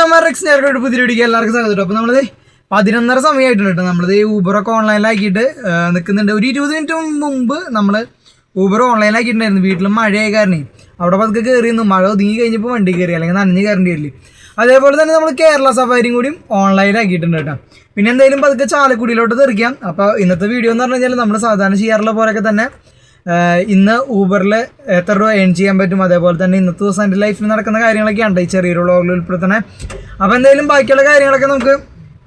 ചമാറക്സ് നേരത്തെ പുതിയ വീഡിയോ എല്ലാവർക്കും സ്വാഗതം. അപ്പോൾ നമ്മളത് പതിനൊന്നര സമയമായിട്ടുണ്ട് കേട്ടോ. നമ്മളിത് ഊബറൊക്കെ ഓൺലൈനിലാക്കിയിട്ട് നിൽക്കുന്നുണ്ട് ഒരു ഇരുപത് മിനിറ്റ് മുമ്പ് നമ്മൾ ഊബർ ഓൺലൈനിലാക്കിയിട്ടുണ്ടായിരുന്നു വീട്ടിലും മഴയായ കാരണം. അവിടെ പതുക്കെ കയറിയിരുന്നു മഴ ഒതുങ്ങി കഴിഞ്ഞപ്പോൾ വണ്ടി കയറി അല്ലെങ്കിൽ നനഞ്ഞ് കയറേണ്ടി വരില്ല അതേപോലെ തന്നെ നമ്മൾ കേരള സഫാരിയും കൂടിയും ഓൺലൈനിലാക്കിയിട്ടുണ്ട് കേട്ടോ. പിന്നെ എന്തായാലും പതുക്കെ ചാലക്കുടിയിലോട്ട് തെറിക്കാം. അപ്പോൾ ഇന്നത്തെ വീഡിയോ എന്ന് പറഞ്ഞു കഴിഞ്ഞാൽ നമ്മൾ സാധാരണ ചെയ്യാറുള്ള പോലെയൊക്കെ തന്നെ ഇന്ന് ഊബറിൽ എത്ര രൂപ ഏൺ ചെയ്യാൻ പറ്റും? അതേപോലെ തന്നെ ഇന്നത്തെ ദിവസം എന്റെ ലൈഫിൽ നടക്കുന്ന കാര്യങ്ങളൊക്കെയാണ് ഈ ചെറിയൊരു വ്ളോഗിൽ ഉൾപ്പെടുത്തണേ അപ്പോൾ എന്തായാലും ബാക്കിയുള്ള കാര്യങ്ങളൊക്കെ നമുക്ക്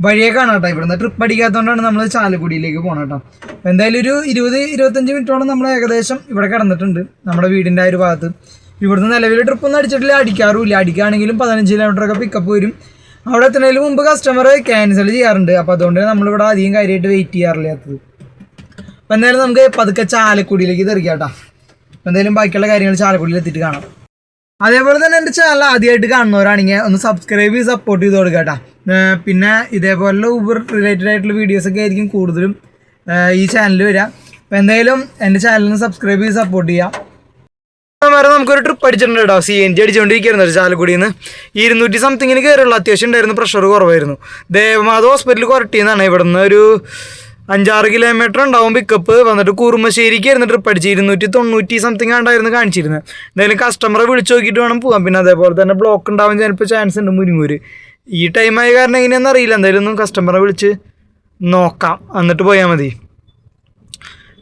വഴിയെ കാണാം കേട്ടോ ഇവിടുന്ന് ട്രിപ്പ് അടിക്കാത്തതുകൊണ്ടാണ് നമ്മൾ ചാലക്കുടിയിലേക്ക് പോകണം കേട്ടോ അപ്പോൾ എന്തായാലും ഒരു ഇരുപത് ഇരുപത്തഞ്ച് മിനിറ്റോളം നമ്മൾ ഏകദേശം ഇവിടെ കിടന്നിട്ടുണ്ട് നമ്മുടെ വീടിന്റെ ആ ഒരു ഭാഗത്ത്. ഇവിടുന്ന് നിലവിൽ ട്രിപ്പൊന്നും അടിച്ചിട്ടില്ല അടിക്കാറുമില്ല. അടിക്കുകയാണെങ്കിലും പതിനഞ്ച് കിലോമീറ്ററൊക്കെ പിക്കപ്പ് വരും. അവിടെ എത്തുന്നതിന് മുമ്പ് കസ്റ്റമർ ക്യാൻസൽ ചെയ്യാറുണ്ട്. അപ്പോൾ അതുകൊണ്ട് നമ്മളിവിടെ അധികം കാര്യമായിട്ട് വെയിറ്റ് ചെയ്യാറില്ലാത്തത്. അപ്പം എന്തായാലും നമുക്ക് പതുക്കെ ചാലക്കുടിയിലേക്ക് തെറിക്കാം കേട്ടോ അപ്പം എന്തായാലും ബാക്കിയുള്ള കാര്യങ്ങൾ ചാലക്കുടിയിൽ എത്തിയിട്ട് കാണാം. അതേപോലെ തന്നെ എന്റെ ചാനൽ ആദ്യമായിട്ട് കാണുന്നവരാണെങ്കിൽ ഒന്ന് സബ്സ്ക്രൈബ് ചെയ്ത് സപ്പോർട്ട് ചെയ്ത് കൊടുക്കുക കേട്ടോ പിന്നെ ഇതേപോലുള്ള ഊബർ റിലേറ്റഡ് ആയിട്ടുള്ള വീഡിയോസൊക്കെ ആയിരിക്കും കൂടുതലും ഈ ചാനലിൽ വരിക അപ്പോൾ എന്തായാലും എന്റെ ചാനലിന് സബ്സ്ക്രൈബ് ചെയ്ത് സപ്പോർട്ട് ചെയ്യാം. നമുക്കൊരു ട്രിപ്പ് അടിച്ചിട്ടുണ്ട് കേട്ടോ സി എൻ ജി അടിച്ചുകൊണ്ടിരിക്കുന്നത് ചാലക്കുടിയിൽ നിന്ന് ഇരുന്നൂറ്റി സംതിങ്ങിന് കയറിയുള്ളൂ അത്യാവശ്യം ഉണ്ടായിരുന്നു. പ്രഷർ കുറവായിരുന്നു. ദേവമാത ഹോസ്പിറ്റൽ കുറട്ടിയെന്നാണ് ഇവിടുന്ന് ഒരു അഞ്ചാറ് കിലോമീറ്റർ ഉണ്ടാവും പിക്കപ്പ് വന്നിട്ട് കുറുമശ്ശേരിക്ക് ആയിരുന്നു ട്രിപ്പ് അടിച്ച് ഇരുന്നൂറ്റി തൊണ്ണൂറ്റി സംതിങ് ആണ്ടായിരുന്നു കാണിച്ചിരുന്നത് എന്തായാലും കസ്റ്റമറെ വിളിച്ചു നോക്കിയിട്ട് വേണം പോകാൻ പിന്നെ അതേപോലെ തന്നെ ബ്ലോക്ക് ഉണ്ടാവാൻ ചിലപ്പോൾ ചാൻസ് ഉണ്ട് മുരിങ്ങൂര്. ഈ ടൈമായ കാരണം എങ്ങനെയാണെന്ന് അറിയില്ല. എന്തായാലും ഒന്ന് കസ്റ്റമറെ വിളിച്ച് നോക്കാം. എന്നിട്ട് പോയാൽ മതി.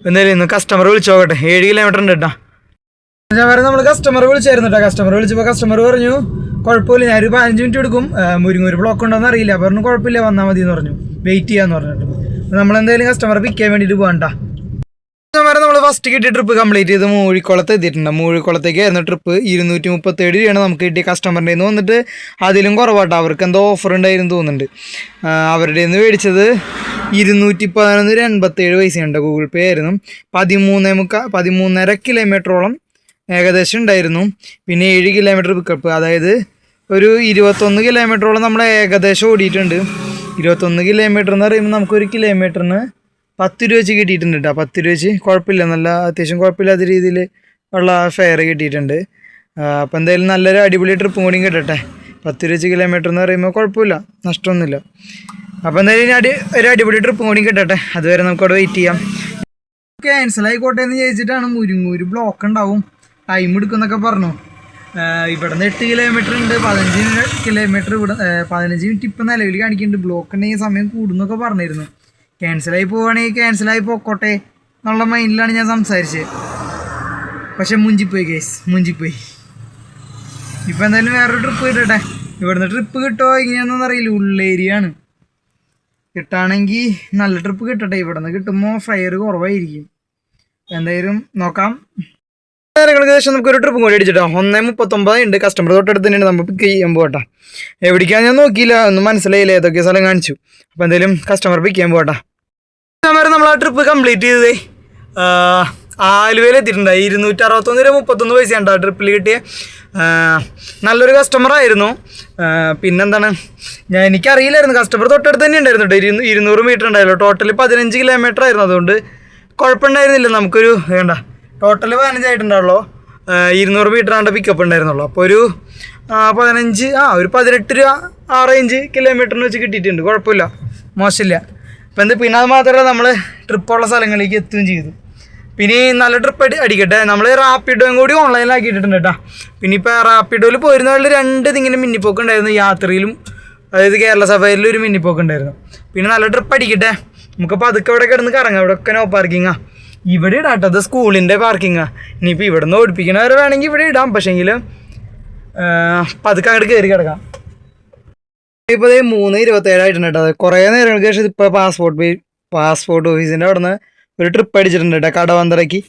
എന്തായാലും ഇന്ന് കസ്റ്റമർ വിളിച്ച് നോക്കട്ടെ. ഏഴ് കിലോമീറ്റർ ഉണ്ട് കേട്ടോ. ഞാൻ വരെ നമ്മൾ കസ്റ്റമർ വിളിച്ചായിരുന്നു കേട്ടോ. കസ്റ്റമർ വിളിച്ചപ്പോൾ കസ്റ്റമർ പറഞ്ഞു കുഴപ്പമില്ല ഞാനൊരു പതിനഞ്ച് മിനിറ്റ് എടുക്കും. മുരിങ്ങൂര് ബ്ലോക്ക് ഉണ്ടോന്ന് അറിയില്ല. പറഞ്ഞു കുഴപ്പമില്ല വന്നാൽ മതി എന്ന് പറഞ്ഞു. വെയിറ്റ് ചെയ്യാന്ന് പറഞ്ഞിട്ട്. എന്തായാലും കസ്റ്റമറെ പിക്ക് ചെയ്യാൻ വേണ്ടിയിട്ട് പോകണ്ട നമ്മൾ ഫസ്റ്റ് കിട്ടിയ ട്രിപ്പ് കംപ്ലീറ്റ് ചെയ്ത് മൂഴിക്കുളത്ത് എത്തിയിട്ടുണ്ട്. മൂഴിക്കുളത്തേക്ക് ആയിരുന്നു ട്രിപ്പ് ഇരുന്നൂറ്റി മുപ്പത്തേഴ് രൂപയാണ് നമുക്ക് കിട്ടിയ കസ്റ്റമറിന്റെ നിന്ന് വന്നിട്ട് അതിലും കുറവാട്ടോ. അവർക്ക് എന്തോ ഓഫർ ഉണ്ടായിരുന്നു തോന്നുന്നുണ്ട്. അവരുടെ നിന്ന് മേടിച്ചത് ഇരുന്നൂറ്റി പതിനൊന്ന് ഒരു എൺപത്തേഴ് പൈസയുണ്ട്. ഗൂഗിൾ പേ ആയിരുന്നു. പതിമൂന്നേ മുക്കാ പതിമൂന്നര കിലോമീറ്ററോളം ഏകദേശം ഉണ്ടായിരുന്നു. പിന്നെ ഏഴ് കിലോമീറ്റർ പിക്കപ്പ് അതായത് ഒരു ഇരുപത്തൊന്ന് കിലോമീറ്ററോളം നമ്മൾ ഏകദേശം ഓടിയിട്ടുണ്ട്. ഇരുപത്തൊന്ന് കിലോമീറ്റർ എന്ന് പറയുമ്പോൾ നമുക്കൊരു കിലോമീറ്ററിന് പത്ത് രൂപ വെച്ച് കിട്ടിയിട്ടുണ്ട് കേട്ടോ പത്ത് രൂപ വെച്ച് കുഴപ്പമില്ല. നല്ല അത്യാവശ്യം കുഴപ്പമില്ലാത്ത രീതിയിൽ ഉള്ള ഫെയർ കിട്ടിയിട്ടുണ്ട്. അപ്പോൾ എന്തായാലും നല്ലൊരു അടിപൊളി ട്രിപ്പും കൂടി കിട്ടട്ടെ. പത്ത് രൂപ വെച്ച് കിലോമീറ്റർ എന്ന് പറയുമ്പോൾ കുഴപ്പമില്ല. നഷ്ടമൊന്നുമില്ല. അപ്പോൾ എന്തായാലും ഇനി അടി ഒരു അടിപൊളി ട്രിപ്പും കൂടി കിട്ടട്ടെ. അതുവരെ നമുക്കവിടെ വെയിറ്റ് ചെയ്യാം. ക്യാൻസൽ ആയിക്കോട്ടെ എന്ന് ചോദിച്ചിട്ടാണ് മുരുങ്ങൂര് ബ്ലോക്ക് ഉണ്ടാവും. ടൈം എടുക്കുന്നൊക്കെ പറഞ്ഞു. ഇവിടെ നിന്ന് എട്ട് കിലോമീറ്റർ ഉണ്ട്. പതിനഞ്ച് കിലോമീറ്റർ ഇവിടെ പതിനഞ്ച് മിനിറ്റ് ഇപ്പം നിലവിൽ കാണിക്കുന്നുണ്ട്. ബ്ലോക്ക് ഉണ്ടെങ്കിൽ സമയം കൂടുന്നൊക്കെ പറഞ്ഞിരുന്നു. ക്യാൻസലായി പോവുകയാണെങ്കിൽ ക്യാൻസലായി പോക്കോട്ടെ എന്നുള്ള മൈൻഡിലാണ് ഞാൻ സംസാരിച്ചത്. പക്ഷെ മുഞ്ചിപ്പോയി കേസ് മുഞ്ചിപ്പോയി. ഇപ്പം എന്തായാലും വേറൊരു ട്രിപ്പ് കിട്ടട്ടെ. ഇവിടുന്ന് ട്രിപ്പ് കിട്ടുമോ ഇങ്ങനെയൊന്നും അറിയില്ല. ഉള്ളേരിയാണ്. കിട്ടുകയാണെങ്കിൽ നല്ല ട്രിപ്പ് കിട്ടട്ടെ. ഇവിടുന്ന് കിട്ടുമ്പോൾ ഫയർ കുറവായിരിക്കും. എന്തായാലും നോക്കാം. നേരങ്ങൾക്ക് ശേഷം നമുക്ക് ഒരു ട്രിപ്പ് കൂടി അടിച്ചിട്ടോ. ഒന്നേ മുപ്പത്തൊമ്പത് ഉണ്ട്. കസ്റ്റമർ തൊട്ടടുത്ത് തന്നെയാണ്. നമ്മൾ പിക്ക് ചെയ്യാൻ പോകട്ടെ എവിടേക്കാണ് ഞാൻ നോക്കിയില്ല. ഒന്നും മനസ്സിലായില്ല. ഏതൊക്കെ സ്ഥലം കാണിച്ചു. അപ്പോൾ എന്തായാലും കസ്റ്റമർ പിക്ക് ചെയ്യാൻ പോകട്ടെ കസ്റ്റമർ നമ്മൾ ആ ട്രിപ്പ് കംപ്ലീറ്റ് ചെയ്തേ ആലുവയിൽ എത്തിയിട്ടുണ്ടായി ഇരുന്നൂറ്റി അറുപത്തൊന്ന് രൂപ മുപ്പത്തൊന്ന് പൈസ ഉണ്ട് ആ ട്രിപ്പിൽ കിട്ടിയ നല്ലൊരു കസ്റ്റമർ ആയിരുന്നു. പിന്നെന്താണ്? ഞാൻ എനിക്കറിയില്ലായിരുന്നു. കസ്റ്റമർ തൊട്ടടുത്ത് തന്നെ ഉണ്ടായിരുന്നു കേട്ടോ. ഇരുന്നൂ ഇരുന്നൂറ് മീറ്റർ ഉണ്ടായല്ലോ. ടോട്ടൽ പതിനഞ്ച് കിലോമീറ്റർ ആയിരുന്നു. അതുകൊണ്ട് കുഴപ്പമുണ്ടായിരുന്നില്ല. നമുക്കൊരു വേണ്ട. ടോട്ടൽ പതിനഞ്ചായിട്ടുണ്ടാവുള്ളൂ ഇരുന്നൂറ് മീറ്റർ ആണ്ട് പിക്കപ്പ് ഉണ്ടായിരുന്നുള്ളൂ. അപ്പോൾ ഒരു പതിനഞ്ച് ആ ഒരു പതിനെട്ട് രൂപ ആ റേഞ്ച് കിലോമീറ്ററിന് വെച്ച് കിട്ടിയിട്ടുണ്ട്. കുഴപ്പമില്ല. മോശമില്ല. അപ്പം എന്ത് പിന്നെ അത് മാത്രമല്ല നമ്മൾ ട്രിപ്പുള്ള സ്ഥലങ്ങളിലേക്ക് എത്തുകയും ചെയ്തു. പിന്നെ നല്ല ട്രിപ്പ് അടി അടിക്കട്ടെ. നമ്മൾ റാപ്പിഡോയും കൂടി ഓൺലൈനിലാക്കിയിട്ടുണ്ട് കേട്ടോ പിന്നെ ഇപ്പോൾ റാപ്പിഡോയിൽ പോയിരുന്നവരിൽ രണ്ട് ഇതിങ്ങനെ മിന്നിപ്പോക്ക് ഉണ്ടായിരുന്നു. യാത്രയിലും അതായത് കേരള സഫാരിലും ഒരു മിന്നിപ്പോക്ക് ഉണ്ടായിരുന്നു. പിന്നെ നല്ല ട്രിപ്പ് അടിക്കട്ടെ. നമുക്കപ്പോൾ അതൊക്കെ ഇവിടെ കിടന്ന് കറങ്ങാം. ഇവിടെ ഒക്കെ നോ പാർക്കിങ്ങാ ഇവിടെ ഇടാം കേട്ടോ അത് സ്കൂളിന്റെ പാർക്കിങ്ങാ ഇനിയിപ്പോൾ ഇവിടെ നിന്ന് ഓടിപ്പിക്കണവരെ വേണമെങ്കിൽ ഇവിടെ ഇടാം പക്ഷേങ്കിൽ പതുക്കെ അങ്ങോട്ട് കയറി കിടക്കാം. ഇപ്പോൾ ദേ മൂന്ന് ഇരുപത്തേഴായിട്ടുണ്ട് കേട്ടോ. അത് കുറേ നേരങ്ങൾക്ക് ശേഷം ഇപ്പോൾ പാസ്പോർട്ട് പാസ്പോർട്ട് ഓഫീസിന്റെ അവിടെ നിന്ന് ഒരു ട്രിപ്പ് അടിച്ചിട്ടുണ്ട് കേട്ടോ കടവന്തറയ്ക്ക്.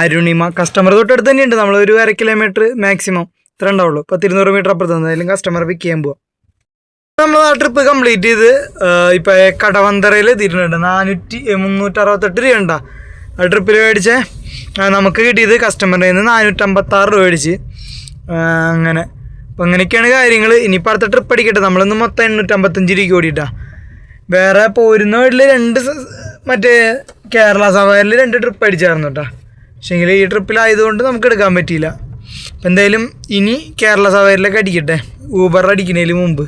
അരുണിമ കസ്റ്റമർ തൊട്ടടുത്ത് തന്നെയുണ്ട്. നമ്മൾ ഒരു അര കിലോമീറ്റർ മാക്സിമം ഇത്ര ഉണ്ടാവുള്ളൂ. ഇപ്പോൾ ഇരുന്നൂറ് മീറ്റർ അപ്പുറത്ത് എന്തായാലും കസ്റ്റമർ പിക്ക് ചെയ്യാൻ പോവാം. നമ്മൾ ആ ട്രിപ്പ് കംപ്ലീറ്റ് ചെയ്ത് ഇപ്പോൾ കടവന്തറയിൽ എത്തിയിട്ടുണ്ട്. നാനൂറ്റി മുന്നൂറ്റി അറുപത്തെട്ട് രൂപ ഉണ്ടാ. ട്രിപ്പിൽ മേടിച്ച. നമുക്ക് കിട്ടിയത് കസ്റ്റമറിൽ നിന്ന് നാനൂറ്റമ്പത്താറ് രൂപ മേടിച്ച്. അങ്ങനെ. അപ്പോൾ അങ്ങനെയൊക്കെയാണ് കാര്യങ്ങൾ ഇനിയിപ്പോൾ അടുത്ത ട്രിപ്പ് അടിക്കട്ടെ. നമ്മളിന്ന് മൊത്തം എണ്ണൂറ്റമ്പത്തഞ്ച് രൂപയ്ക്ക് ഓടിയിട്ടാണ് വേറെ പോരുന്ന വീട്ടിൽ രണ്ട് മറ്റേ കേരള സഫാരിൽ രണ്ട് ട്രിപ്പ് അടിച്ചായിരുന്നു കേട്ടോ പക്ഷേങ്കിൽ ഈ ട്രിപ്പിലായതുകൊണ്ട് നമുക്ക് എടുക്കാൻ പറ്റിയില്ല. അപ്പോൾ എന്തായാലും ഇനി കേരള സഫാരിലൊക്കെ അടിക്കട്ടെ. ഊബറിൽ അടിക്കുന്നതിന് മുമ്പ്.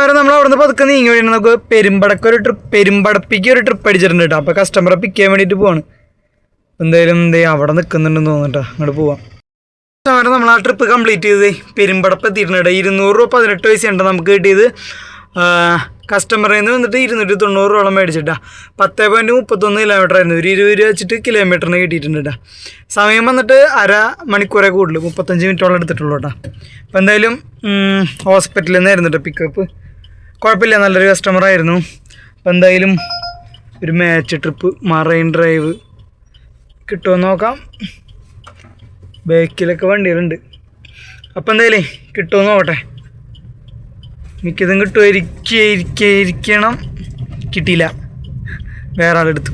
കാരണം നമ്മൾ അവിടുന്ന് പതുക്കെ നീങ്ങി വേണ്ടി നമുക്ക് പെരുമ്പടക്ക് ഒരു ട്രിപ്പ് പെരുമ്പടപ്പിക്ക് ഒരു ട്രിപ്പ് അടിച്ചിട്ടുണ്ട് കേട്ടോ അപ്പോൾ കസ്റ്റമറെ പിക്ക് ചെയ്യാൻ വേണ്ടിയിട്ട് പോവാണ്. എന്തായാലും എന്തേ അവിടെ നിൽക്കുന്നുണ്ടെന്ന് തോന്നുന്നുട്ടോ അങ്ങോട്ട് പോവാം. കസ്റ്റമറെ നമ്മൾ ആ ട്രിപ്പ് കംപ്ലീറ്റ് ചെയ്ത് പെരുമ്പടപ്പ് എത്തിയിട്ടുണ്ട് ഇരുന്നൂറ് രൂപ പതിനെട്ട് പൈസ ഉണ്ട് നമുക്ക് കിട്ടിയത്. കസ്റ്റമറിൽ നിന്ന് വന്നിട്ട് ഇരുന്നൂറ്റി തൊണ്ണൂറ് രൂപ മേടിച്ചിട്ടാ. പത്ത് പോയിന്റ് മുപ്പത്തൊന്ന് കിലോമീറ്റർ ആയിരുന്നു. ഒരു ഇരുപത് രൂപ വെച്ചിട്ട് കിലോമീറ്ററിന് കിട്ടിയിട്ടുണ്ട് സമയം വന്നിട്ട് അര മണിക്കൂറേ കൂടുതൽ മുപ്പത്തഞ്ച് മിനിറ്റോളം എടുത്തിട്ടുള്ളൂ കേട്ടോ അപ്പോൾ എന്തായാലും ഹോസ്പിറ്റലിൽ നിന്നായിരുന്നു കേട്ടോ പിക്കപ്പ് കുഴപ്പമില്ല. നല്ലൊരു കസ്റ്റമർ ആയിരുന്നു. അപ്പോൾ എന്തായാലും ഒരു മാച്ച് ട്രിപ്പ് മറൈൻ ഡ്രൈവ് കിട്ടുമോ നോക്കാം. ബാക്കിലൊക്കെ വണ്ടികളുണ്ട്. അപ്പോൾ എന്തായാലും കിട്ടുമോ നോക്കട്ടെ. മിക്കതും ഇരിക്കണം. കിട്ടിയില്ല. വേറെ ആളെടുത്തു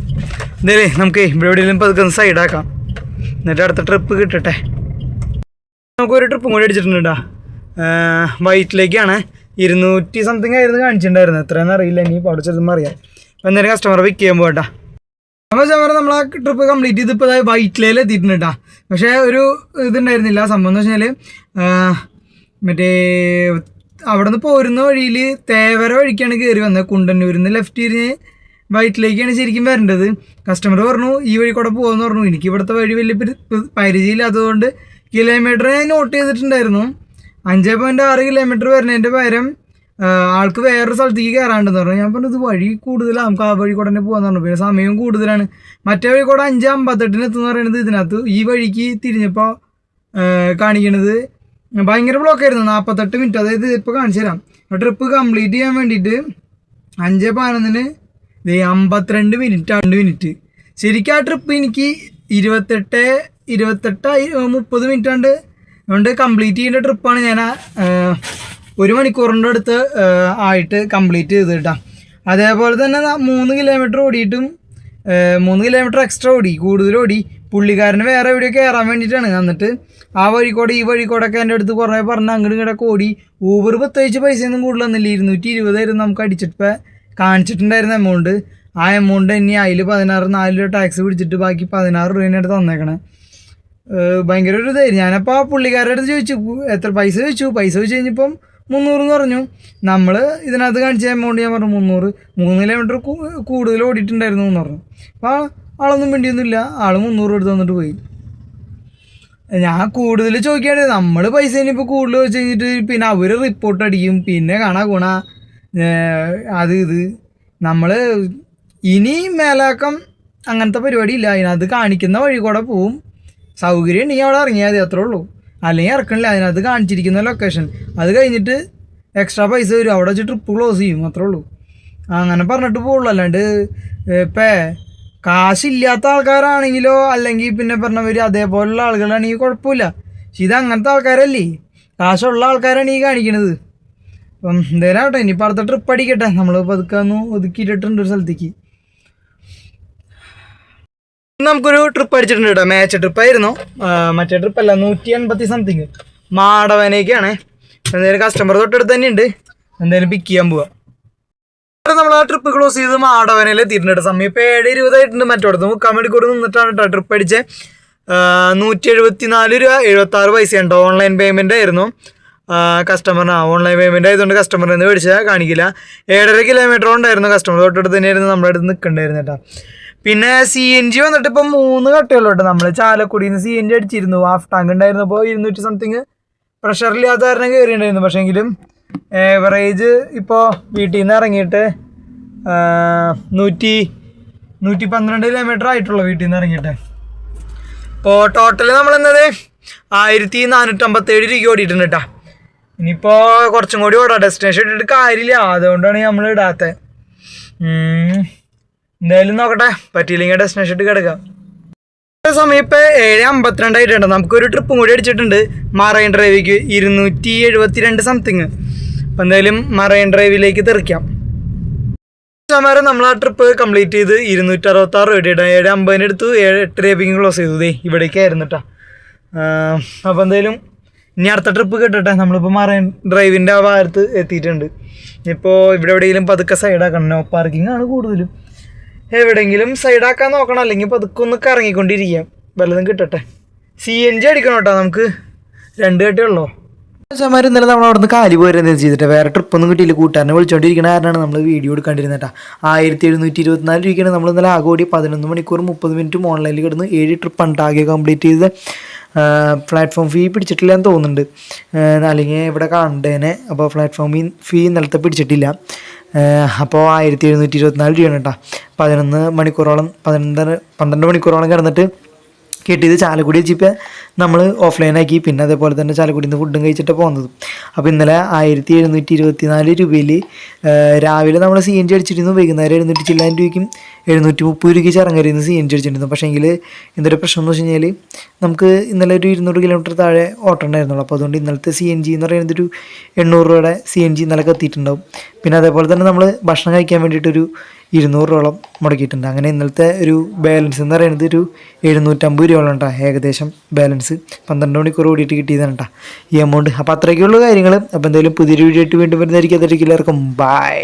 എന്തായാലേ നമുക്ക് ഇവിടെ എവിടെയെങ്കിലും പതുക്കെ ഒന്ന് സൈഡാക്കാം എന്നിട്ട് അടുത്ത ട്രിപ്പ് കിട്ടട്ടെ. നമുക്കൊരു ട്രിപ്പും കൂടി അടിച്ചിട്ടുണ്ടാ വൈറ്റിലേക്കാണ്. ഇരുന്നൂറ്റി സംതിങ് ആയിരുന്നു കാണിച്ചിട്ടുണ്ടായിരുന്നത്. എത്രയാണെന്ന് അറിയില്ല ഇനി അവിടെ ചെറുതും അറിയാം. അപ്പോൾ എന്തായാലും കസ്റ്റമറെ പിക്ക് ചെയ്യാൻ പോകട്ടാ അപ്പോൾ കസ്റ്റമർ നമ്മൾ ആ ട്രിപ്പ് കംപ്ലീറ്റ് ചെയ്ത് ഇപ്പോൾ വൈറ്റിലയിൽ എത്തിയിട്ടുണ്ട് കേട്ടോ പക്ഷേ ഒരു ഇതുണ്ടായിരുന്നില്ല. സംഭവം എന്ന് വെച്ചാൽ മറ്റേ അവിടെ നിന്ന് പോരുന്ന വഴിയിൽ തേവര വഴിക്കാണ് കയറി വന്നത് കുണ്ടന്നൂരിൽ നിന്ന് ലെഫ്റ്റ് തിരിഞ്ഞ് വൈറ്റിലേക്കാണ് ശരിക്കും വരേണ്ടത്. കസ്റ്റമർ പറഞ്ഞു ഈ വഴി കൂടെ പോകുമെന്ന് പറഞ്ഞു. എനിക്ക് ഇവിടുത്തെ വഴി വലിയ പരി- പരിചയമില്ലാത്തതുകൊണ്ട് കിലോമീറ്റർ ഞാൻ നോട്ട് ചെയ്തിട്ടുണ്ടായിരുന്നു. അഞ്ച് പോയിന്റ് ആറ് കിലോമീറ്റർ വരുന്നതിന്റെ പകരം ആൾക്ക് വേറൊരു സ്ഥലത്തേക്ക് കയറാണ്ടെന്ന് പറഞ്ഞു. ഞാൻ പറഞ്ഞു ഇത് വഴി കൂടുതലാണ് നമുക്ക് ആ വഴി കൂടെ തന്നെ പോകാന്ന് പറഞ്ഞു. പിന്നെ സമയവും കൂടുതലാണ്. മറ്റേ വഴി കൂടെ അഞ്ച് അമ്പത്തെട്ടിന് എത്തുന്ന പറയുന്നത് ഇതിനകത്ത് ഈ വഴിക്ക് തിരിഞ്ഞപ്പോൾ കാണിക്കണത് ഭയങ്കര ബ്ലോക്കായിരുന്നു നാൽപ്പത്തെട്ട് മിനിറ്റ് അതായത് ഇപ്പോൾ കാണിച്ചു തരാം. ട്രിപ്പ് കംപ്ലീറ്റ് ചെയ്യാൻ വേണ്ടിയിട്ട് അഞ്ച് പതിനൊന്നിന് അമ്പത്തിരണ്ട് മിനിറ്റ് രണ്ട് മിനിറ്റ് ശരിക്കും ആ ട്രിപ്പ് എനിക്ക് ഇരുപത്തെട്ട് ഇരുപത്തെട്ട് മുപ്പത് മിനിറ്റ് കൊണ്ട് അതുകൊണ്ട് കംപ്ലീറ്റ് ചെയ്യേണ്ട ട്രിപ്പാണ് ഞാൻ ഒരു മണിക്കൂറിന്റെ അടുത്ത് ആയിട്ട് കംപ്ലീറ്റ് ചെയ്ത് കേട്ടോ. അതേപോലെ തന്നെ മൂന്ന് കിലോമീറ്റർ ഓടിയിട്ടും മൂന്ന് കിലോമീറ്റർ എക്സ്ട്രാ ഓടി. കൂടുതൽ ഓടി. പുള്ളിക്കാരന് വേറെ എവിടെയോ കയറാൻ വേണ്ടിയിട്ടാണ്. എന്നിട്ട് ആ വഴിക്കോടെ ഈ വഴിക്കോടൊക്കെ എന്റെ അടുത്ത് കുറേ പറഞ്ഞ് അങ്ങോട്ട് ഇങ്ങോട്ടൊക്കെ ഓടി. ഊബർ പ്രത്യേകിച്ച് പൈസയൊന്നും കൂടുതൽ വന്നില്ല ഇരുന്നൂറ്റി ഇരുപതായിരുന്നു നമുക്ക് അടിച്ചിട്ട് കാണിച്ചിട്ടുണ്ടായിരുന്ന എമൗണ്ട് ആ എമൗണ്ട് ഇനി അതിൽ പതിനാറ് നാല് രൂപ ടാക്സ് പിടിച്ചിട്ട് ബാക്കി പതിനാറ് രൂപേനെ അടുത്ത് തന്നേക്കണേ. ഭയങ്കര ഒരു ഇതായിരുന്നു ഞാനപ്പോൾ ആ പുള്ളിക്കാരുടെ അടുത്ത് ചോദിച്ചു എത്ര പൈസ ചോദിച്ചു? പൈസ ചോദിച്ചു കഴിഞ്ഞപ്പം മുന്നൂറ് എന്ന് പറഞ്ഞു. നമ്മൾ ഇതിനകത്ത് കാണിച്ച എമൗണ്ട് ഞാൻ പറഞ്ഞു മുന്നൂറ്. മൂന്ന് കിലോമീറ്റർ കൂടുതൽ ഓടിയിട്ടുണ്ടായിരുന്നു എന്ന് പറഞ്ഞു. അപ്പോൾ ആളൊന്നും വേണ്ടിയൊന്നുമില്ല ആൾ മുന്നൂറ് എടുത്ത് തന്നിട്ട് പോയി. ഞാൻ കൂടുതൽ ചോദിക്കാണ്ട് നമ്മൾ പൈസ ഇനിയിപ്പോൾ കൂടുതൽ വെച്ചിട്ട് പിന്നെ അവർ റിപ്പോർട്ട് അടിക്കും. പിന്നെ കാണാ ഗുണ. അത് ഇത്. നമ്മൾ ഇനി മേലാക്കം അങ്ങനത്തെ പരിപാടി ഇല്ല. അതിനകത്ത് കാണിക്കുന്ന വഴി കൂടെ പോവും. സൗകര്യം ഉണ്ടെങ്കിൽ അവിടെ ഇറങ്ങിയാൽ മതി അത്രേ ഉള്ളൂ. അല്ലെങ്കിൽ ഇറക്കണില്ല. അതിനകത്ത് കാണിച്ചിരിക്കുന്ന ലൊക്കേഷൻ അത് കഴിഞ്ഞിട്ട് എക്സ്ട്രാ പൈസ വരും. അവിടെ വെച്ച് ട്രിപ്പ് ക്ലോസ് ചെയ്യും. അത്രേ ഉള്ളൂ. അങ്ങനെ പറഞ്ഞിട്ട് പോകുള്ളൂ അല്ലാണ്ട് ഇപ്പേ കാശില്ലാത്ത ആൾക്കാരാണെങ്കിലോ അല്ലെങ്കിൽ പിന്നെ പറഞ്ഞവർ അതേപോലുള്ള ആളുകളാണെങ്കിൽ കുഴപ്പമില്ല. പക്ഷെ ഇത് അങ്ങനത്തെ ആൾക്കാരല്ലേ? കാശുള്ള ആൾക്കാരാണ് ഈ കാണിക്കണത്. അപ്പം എന്തേലും ആവട്ടെ ഇനിയിപ്പോൾ അടുത്ത ട്രിപ്പ് അടിക്കട്ടെ. നമ്മൾ പതുക്കാന്ന് ഒതുക്കിയിട്ടിട്ടുണ്ട് ഒരു സ്ഥലത്തേക്ക്. നമുക്കൊരു ട്രിപ്പ് അടിച്ചിട്ടുണ്ട് കേട്ടോ. മാച്ച് ട്രിപ്പ് ആയിരുന്നു. മറ്റേ ട്രിപ്പ് അല്ല നൂറ്റി എൺപത്തി സംതിങ് മാടവനേക്കാണ്. എന്തായാലും കസ്റ്റമർ തൊട്ടടുത്ത് തന്നെയുണ്ട്. എന്തായാലും പിക്ക് ചെയ്യാൻ പോവാം. നമ്മൾ ആ ട്രിപ്പ് ക്ലോസ് ചെയ്ത് മാടവനയിൽ എത്തിയിട്ടുണ്ട്. സമയം ഇപ്പോൾ ഏഴ് ഇരുപതായിട്ടുണ്ട്. മറ്റോടത്ത് കൂടെ നിന്നിട്ടാണ് കേട്ടോ ട്രിപ്പ് അടിച്ച്. നൂറ്റി എഴുപത്തി നാല് രൂപ എഴുപത്തി ആറ് പൈസ ഉണ്ടോ ഓൺലൈൻ പേയ്മെന്റ് ആയിരുന്നു കസ്റ്റമറിന് ഓൺലൈൻ പേയ്മെന്റ് ആയതുകൊണ്ട് കസ്റ്റമറിൽ നിന്ന് മേടിച്ചാൽ കാണിക്കില്ല. ഏഴര കിലോമീറ്റർ ഉണ്ടായിരുന്നു. കസ്റ്റമർ തൊട്ടടുത്ത് തന്നെയായിരുന്നു. നമ്മുടെ അടുത്ത് നിൽക്കണ്ടായിരുന്നു കേട്ടോ പിന്നെ സി എൻ ജി വന്നിട്ട് ഇപ്പം മൂന്ന് കട്ടയുള്ളൂ കേട്ടോ നമ്മൾ ചാലക്കുടിയിൽ നിന്ന് സി എൻ ജി അടിച്ചിരുന്നു ഹാഫ് ടാങ്ക് ഉണ്ടായിരുന്നപ്പോൾ ഇരുന്നൂറ്റി സംതിങ് പ്രഷറില്ലാത്ത കാരണം കയറിയിട്ടുണ്ടായിരുന്നു പക്ഷേങ്കിലും ഏവറേജ് ഇപ്പോൾ വീട്ടിൽ നിന്ന് ഇറങ്ങിയിട്ട് നൂറ്റി നൂറ്റി പന്ത്രണ്ട് കിലോമീറ്റർ ആയിട്ടുള്ളൂ വീട്ടിൽ നിന്ന് ഇറങ്ങിയിട്ട് ഇപ്പോൾ ടോട്ടൽ നമ്മൾ എന്നത് ആയിരത്തി നാനൂറ്റമ്പത്തേഴ് രൂപ ഓടിയിട്ടുണ്ട് കേട്ടോ ഇനിയിപ്പോൾ കുറച്ചും കൂടി ഓടാം. ഡെസ്റ്റിനേഷൻ ഇട്ടിട്ട് കാര്യമില്ല. അതുകൊണ്ടാണ് നമ്മൾ ഇടാത്തത് എന്തായാലും നോക്കട്ടെ. പറ്റിയില്ലെങ്കിൽ ഡെസ്റ്റിനേഷൻ ഇട്ട് കിടക്കാം. സമയം ഇപ്പം ഏഴ് അമ്പത്തിരണ്ടായിട്ടുണ്ട് നമുക്കൊരു ട്രിപ്പും കൂടി അടിച്ചിട്ടുണ്ട്. മറൈൻ ഡ്രൈവിക്ക് ഇരുന്നൂറ്റി എഴുപത്തി രണ്ട് സംതിങ് അപ്പം എന്തായാലും മറൈൻ ഡ്രൈവിലേക്ക് തെറിക്കാം. സമരം നമ്മൾ ആ ട്രിപ്പ് കംപ്ലീറ്റ് ചെയ്ത് ഇരുന്നൂറ്റി അറുപത്തി ആറ് രൂപയുടെ ഏഴ് അമ്പതിന് എടുത്തു ഏഴ് എട്ട് രൂപയ്ക്ക് ക്ലോസ് ചെയ്തു ദേ ഇവിടേക്കായിരുന്നു കേട്ടോ അപ്പോൾ എന്തായാലും ഇനി അടുത്ത ട്രിപ്പ് കിട്ടട്ടെ. നമ്മളിപ്പോൾ മറൈൻ ഡ്രൈവിന്റെ ആ ഭാഗത്ത് എത്തിയിട്ടുണ്ട്. ഇപ്പോൾ ഇവിടെ എവിടെയെങ്കിലും പതുക്കെ സൈഡാക്കണം നോ പാർക്കിംഗ് ആണ് കൂടുതലും. എവിടെയെങ്കിലും സൈഡാക്കാൻ നോക്കണം. അല്ലെങ്കിൽ പതുക്കെ ഒന്ന് കറങ്ങിക്കൊണ്ടിരിക്കാം. വല്ലതും കിട്ടട്ടെ. സി എൻ ജി അടിക്കണം കേട്ടോ നമുക്ക്. രണ്ട് കെട്ടേ ഉള്ളൂ? ചമാർ ഇന്നലെ നമ്മൾ അവിടെ നിന്ന് കാലി പോരുന്നത് ചെയ്തിട്ട്? വേറെ ട്രിപ്പൊന്നും കിട്ടിയില്ല. കൂട്ടുകാരനെ വിളിച്ചോണ്ടിരിക്കുന്ന കാരണമാണ് നമ്മൾ വീഡിയോ എടുക്കാണ്ടിരുന്നേട്ടാ ആയിരത്തി എഴുന്നൂറ്റി ഇരുപത്തിനാല് രൂപയ്ക്കാണ് നമ്മൾ ഇന്നലെ ആകെ കൂടി പതിനൊന്ന് മണിക്കൂർ മുപ്പത് മിനിറ്റും ഓൺലൈനിൽ കിടന്ന് ഏഴ് ട്രിപ്പ് ഉണ്ടാകെ കംപ്ലീറ്റ് ചെയ്ത് പ്ലാറ്റ്ഫോം ഫീ പിടിച്ചിട്ടില്ല എന്ന് തോന്നുന്നുണ്ട്. അല്ലെങ്കിൽ ഇവിടെ കാണണ്ടേനെ അപ്പോൾ പ്ലാറ്റ്ഫോം ഫീ ഇന്നലത്തെ പിടിച്ചിട്ടില്ല. അപ്പോൾ ആയിരത്തി എഴുന്നൂറ്റി ഇരുപത്തിനാല് രൂപയാണ് കേട്ടോ. പതിനൊന്ന് മണിക്കൂറോളം പതിനൊന്നര പന്ത്രണ്ട് മണിക്കൂറോളം കിടന്നിട്ട് കിട്ടിയത് ചാലക്കുടി വെച്ചിപ്പോൾ നമ്മൾ ഓഫ്ലൈനാക്കി പിന്നെ അതേപോലെ തന്നെ ചാലക്കുടിയിൽ നിന്ന് ഫുഡും കഴിച്ചിട്ട് പോകുന്നത് അപ്പോൾ ഇന്നലെ ആയിരത്തി എഴുന്നൂറ്റി ഇരുപത്തി നാല് രൂപയിൽ രാവിലെ നമ്മൾ സി എൻ ജി അടിച്ചിരുന്നു. വൈകുന്നേരം എഴുന്നൂറ്റി ചില്ലായിരം രൂപയ്ക്കും എഴുന്നൂറ്റി മുപ്പത് രൂപയ്ക്ക് ചിറങ്ങരുന്ന് സി എൻ ജി അടിച്ചിട്ടുണ്ട് പക്ഷേ എങ്കിൽ പ്രശ്നം എന്ന് വെച്ച് കഴിഞ്ഞാൽ നമുക്ക് ഇന്നലെ ഒരു ഇരുന്നൂറ് കിലോമീറ്റർ താഴെ ഓട്ടം ഉണ്ടായിരുന്നുള്ളൂ. അപ്പോൾ അതുകൊണ്ട് ഇന്നലത്തെ സി എൻ ജി എന്ന് പറയുന്നത് ഒരു എണ്ണൂറ് രൂപയുടെ സി എൻ ജി ഇന്നലെ എത്തിയിട്ടുണ്ടാവും. പിന്നെ അതേപോലെ തന്നെ നമ്മൾ ഭക്ഷണം കഴിക്കാൻ വേണ്ടിയിട്ടൊരു ഇരുന്നൂറ് രൂപയോളം മുടക്കിയിട്ടുണ്ട്. അങ്ങനെ ഇന്നലത്തെ ഒരു ബാലൻസ് എന്ന് പറയുന്നത് ഒരു എഴുന്നൂറ്റമ്പത് രൂപയോളം കേട്ടോ ഏകദേശം ബാലൻസ് പന്ത്രണ്ട് മണിക്കൂർ ഓടിയിട്ട് കിട്ടിയതാണ് കേട്ടോ ഈ എമൗണ്ട് അപ്പോൾ അത്രയൊക്കെയുള്ള കാര്യങ്ങൾ അപ്പോൾ എന്തായാലും പുതിയൊരു വീഡിയോ ആയിട്ട് വീണ്ടും വരുന്നതായിരിക്കും. അതായിരിക്കും എല്ലാവർക്കും ബൈ